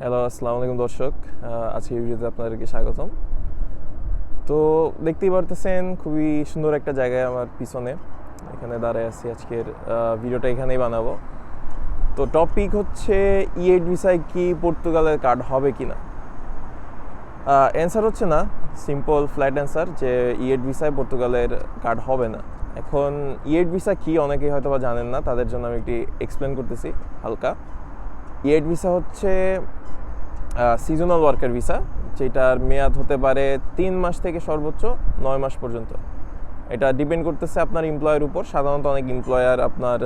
Hello আসসালামু আলাইকুম দর্শক। আজকে ভিডিওতে আপনাদেরকে স্বাগতম। তো দেখতেই পারতেছেন, খুবই সুন্দর একটা জায়গায় আমার পিছনে। এখানে দাঁড়ায় আছি আজকের ভিডিওটা এখানেই বানাবো। তো টপিক হচ্ছে ই এইট ভিসায় কি পর্তুগালের কার্ড হবে কি না অ্যান্সার হচ্ছে না সিম্পল ফ্ল্যাট অ্যান্সার যে ই এইট ভিসায় পর্তুগালের কার্ড হবে না। এখন ই এইট ভিসা কি অনেকেই হয়তো বা জানেন না, তাদের জন্য আমি একটি এক্সপ্লেন করতেছি, হালকা। ই এইট ভিসা হচ্ছে সিজনাল ওয়ার্কার ভিসা যেটার মেয়াদ হতে পারে তিন মাস থেকে সর্বোচ্চ নয় মাস পর্যন্ত। এটা ডিপেন্ড করতেছে আপনার এমপ্লয়ের উপর। সাধারণত অনেক এমপ্লয়ার আপনার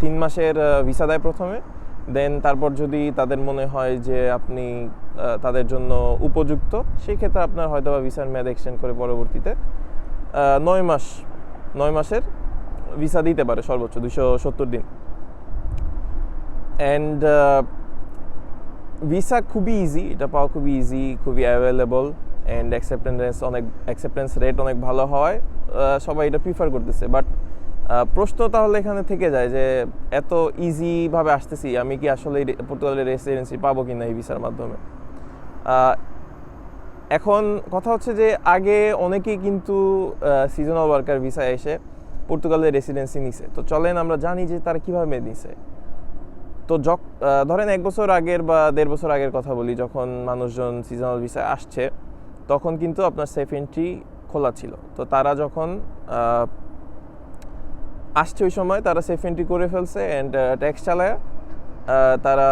তিন মাসের ভিসা দেয় প্রথমে। দেন তারপর যদি তাদের মনে হয় যে আপনি তাদের জন্য উপযুক্ত সেই ক্ষেত্রে আপনার হয়তো বা ভিসার মেয়াদ এক্সটেন্ড করে পরবর্তীতে নয় মাস, নয় মাসের ভিসা দিতে পারে সর্বোচ্চ দুশো সত্তর দিন। অ্যান্ড ভিসা খুবই ইজি এটা পাওয়া খুবই ইজি খুবই অ্যাভেলেবল অ্যান্ড অ্যাকসেপ্টেন্স অনেক অ্যাকসেপ্টেন্স রেট অনেক ভালো হয়। সবাই এটা প্রিফার করতেছে। বাট প্রশ্ন তাহলে এখানে থেকে যায় যে এত ইজিভাবে আসতেছি, আমি কি আসলে পর্তুগালের রেসিডেন্সি পাবো কি না এই ভিসার মাধ্যমে? এখন কথা হচ্ছে যে আগে অনেকেই কিন্তু সিজনাল ওয়ার্কার ভিসা এসে পর্তুগালের রেসিডেন্সি নিছে। তো চলেন আমরা জানি যে তারা কীভাবে নিছে। তো যক ধরেন এক বছর আগের বা দেড় বছর আগের কথা বলি, যখন মানুষজন সিজনাল ভিসায় আসছে, তখন কিন্তু আপনার সেফ এন্ট্রি খোলা ছিল। তো তারা যখন আসছে ওই সময়, তারা সেফ এন্ট্রি করে ফেলছে অ্যান্ড ট্যাক্স চালায়। তারা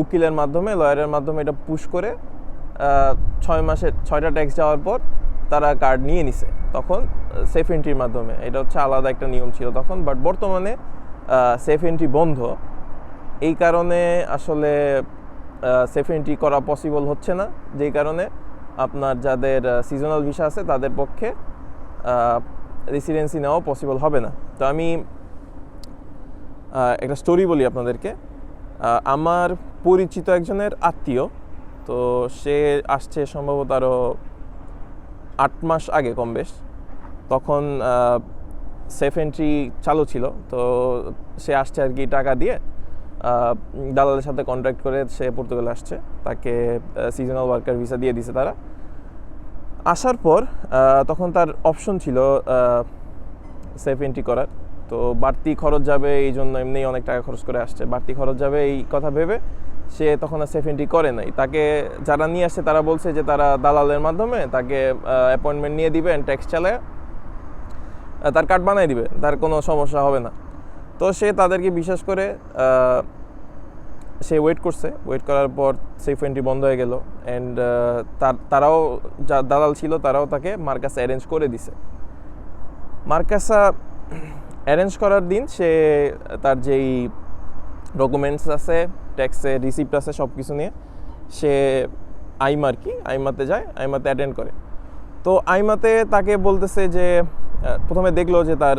উকিলের মাধ্যমে, লয়ারের মাধ্যমে এটা পুশ করে ছয় মাসের, ছয়টা ট্যাক্স যাওয়ার পর তারা কার্ড নিয়ে নিছে। তখন সেফ এন্ট্রির মাধ্যমে। এটা হচ্ছে আলাদা একটা নিয়ম ছিল তখন বাট বর্তমানে সেফ এন্ট্রি বন্ধ। এই কারণে আসলে সেফ এন্ট্রি করা পসিবল হচ্ছে না। যেই কারণে আপনার যাদের সিজনাল ভিসা আছে তাদের পক্ষে রেসিডেন্সি নেওয়া পসিবল হবে না। তো আমি একটা স্টোরি বলি আপনাদেরকে। আমার পরিচিত একজনের আত্মীয়, তো সে আসছে সম্ভবত আরও আট মাস আগে কম বেশ। তখন সেফ এন্ট্রি চালু ছিল। তো সে আসছে আর কি টাকা দিয়ে। দালালের সাথে কন্ট্যাক্ট করে সে পর্তুগালে আসছে। তাকে সিজনাল ওয়ার্কার ভিসা দিয়ে দিছে তারা। আসার পর তখন তার অপশন ছিল সেফ এন্ট্রি করার। তো বাড়তি খরচ যাবে, এই জন্য এমনি অনেক টাকা খরচ করে আসছে। বাড়তি খরচ যাবে, এই কথা ভেবে সে তখন আর সেফ এন্ট্রি করে নাই। তাকে যারা নিয়ে আসছে, তারা বলছে যে তারা দালালের মাধ্যমে তাকে অ্যাপয়েন্টমেন্ট নিয়ে দিবে অ্যান্ড ট্যাক্স চালায় তার কার্ড বানাই দিবে। তার কোনো সমস্যা হবে না। তো সে তাদেরকে বিশ্বাস করে সে ওয়েট করছে। ওয়েট করার পর সেফ এন্ট্রি বন্ধ হয়ে গেল অ্যান্ড তারাও যা দালাল ছিল তারাও তাকে মার্কাসা অ্যারেঞ্জ করে দিছে। মার্কাসা অ্যারেঞ্জ করার দিন সে তার যেই ডকুমেন্টস আছে ট্যাক্সের রিসিপ্ট আছে সব কিছু নিয়ে সে আইমার কি, আইমাতে যায়, আইমাতে অ্যাটেন্ড করে। তো আইমাতে তাকে বলতেছে যে প্রথমে দেখল যে তার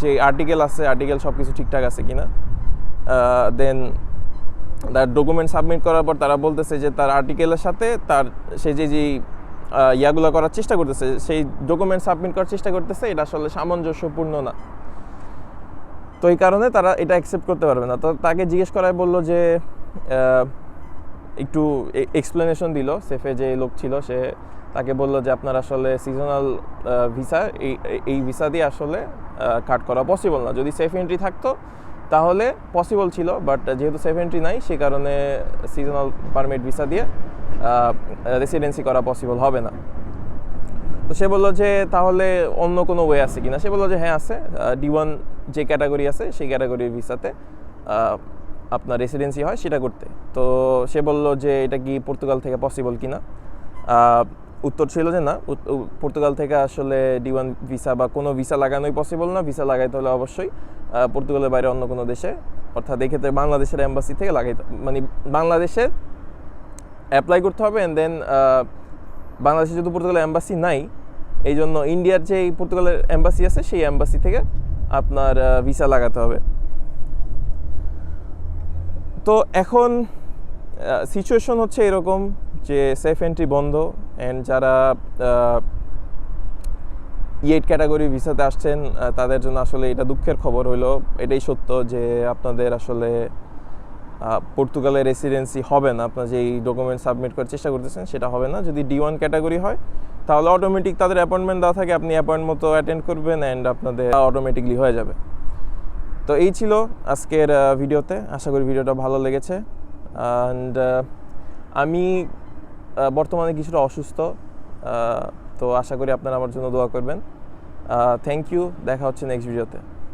যে আর্টিকেল আছে আর্টিকেল সব কিছু ঠিকঠাক আছে কিনা। দেন তার ডকুমেন্ট সাবমিট করার পর তারা বলতেছে যে তার আর্টিকেলের সাথে তার, সে যে যে ইয়াগুলো করার চেষ্টা করতেছে, সেই ডকুমেন্ট সাবমিট করার চেষ্টা করতেছে, এটা আসলে সামঞ্জস্যপূর্ণ না। তো এই কারণে তারা এটা অ্যাকসেপ্ট করতে পারবে না। তো তাকে জিজ্ঞেস করায় বলল যে একটু এক্সপ্লেনেশন দিল সেফে যে লোক ছিল, সে তাকে বলল যে আপনার আসলে সিজনাল ভিসা এই এই ভিসা দিয়ে আসলে কাট করা পসিবল না। যদি সেফ এন্ট্রি থাকতো, তাহলে পসিবল ছিল বাট যেহেতু সেফ এন্ট্রি নাই, সে কারণে সিজনাল পারমিট ভিসা দিয়ে রেসিডেন্সি করা পসিবল হবে না। তো সে বলল যে, তাহলে অন্য কোনো ওয়ে আছে কিনা? সে বলল যে হ্যাঁ আছে। ডি ওয়ান যে ক্যাটাগরি আছে, সেই ক্যাটাগরির ভিসাতে আপনার রেসিডেন্সি হয় সেটা করতে। তো সে বলল যে, এটা কি পর্তুগাল থেকে পসিবল কিনা? উত্তর ছিল যে না পর্তুগাল থেকে আসলে ডি ওয়ান ভিসা বা কোনো ভিসা লাগানোই পসিবল না ভিসা লাগাইতে হলে অবশ্যই পর্তুগালের বাইরে অন্য কোনো দেশে, অর্থাৎ এই ক্ষেত্রে বাংলাদেশের এম্বাসি থেকে লাগাইতে মানে বাংলাদেশের অ্যাপ্লাই করতে হবে অ্যান্ড দেন বাংলাদেশে যেহেতু পর্তুগালের এম্বাসি নাই এই জন্য ইন্ডিয়ার যে পর্তুগালের এম্বাসি আছে, সেই এম্বাসি থেকে আপনার ভিসা লাগাতে হবে। তো এখন সিচুয়েশন হচ্ছে এরকম যে সেফ এন্ট্রি বন্ধ অ্যান্ড যারা ইয়েট ক্যাটাগরি ভিসাতে আসছেন তাদের জন্য আসলে এটা দুঃখের খবর হইল। এটাই সত্য যে আপনাদের আসলে পর্তুগালের রেসিডেন্সি হবে না। আপনার যে এই ডকুমেন্ট সাবমিট করার চেষ্টা করতেছেন, সেটা হবে না। যদি ডি ওয়ান ক্যাটাগরি হয়, তাহলে অটোমেটিক তাদের অ্যাপয়েন্টমেন্ট দেওয়া থাকে। আপনি অ্যাপয়েন্ট মতো অ্যাটেন্ড করবেন অ্যান্ড আপনাদের অটোমেটিকলি হয়ে যাবে। তো এই ছিল আজকের ভিডিওতে। আশা করি ভিডিওটা ভালো লেগেছে। অ্যান্ড আমি বর্তমানে কিছুটা অসুস্থ তো আশা করি আপনারা আমার জন্য দোয়া করবেন। থ্যাংক ইউ দেখা হচ্ছে নেক্সট ভিডিওতে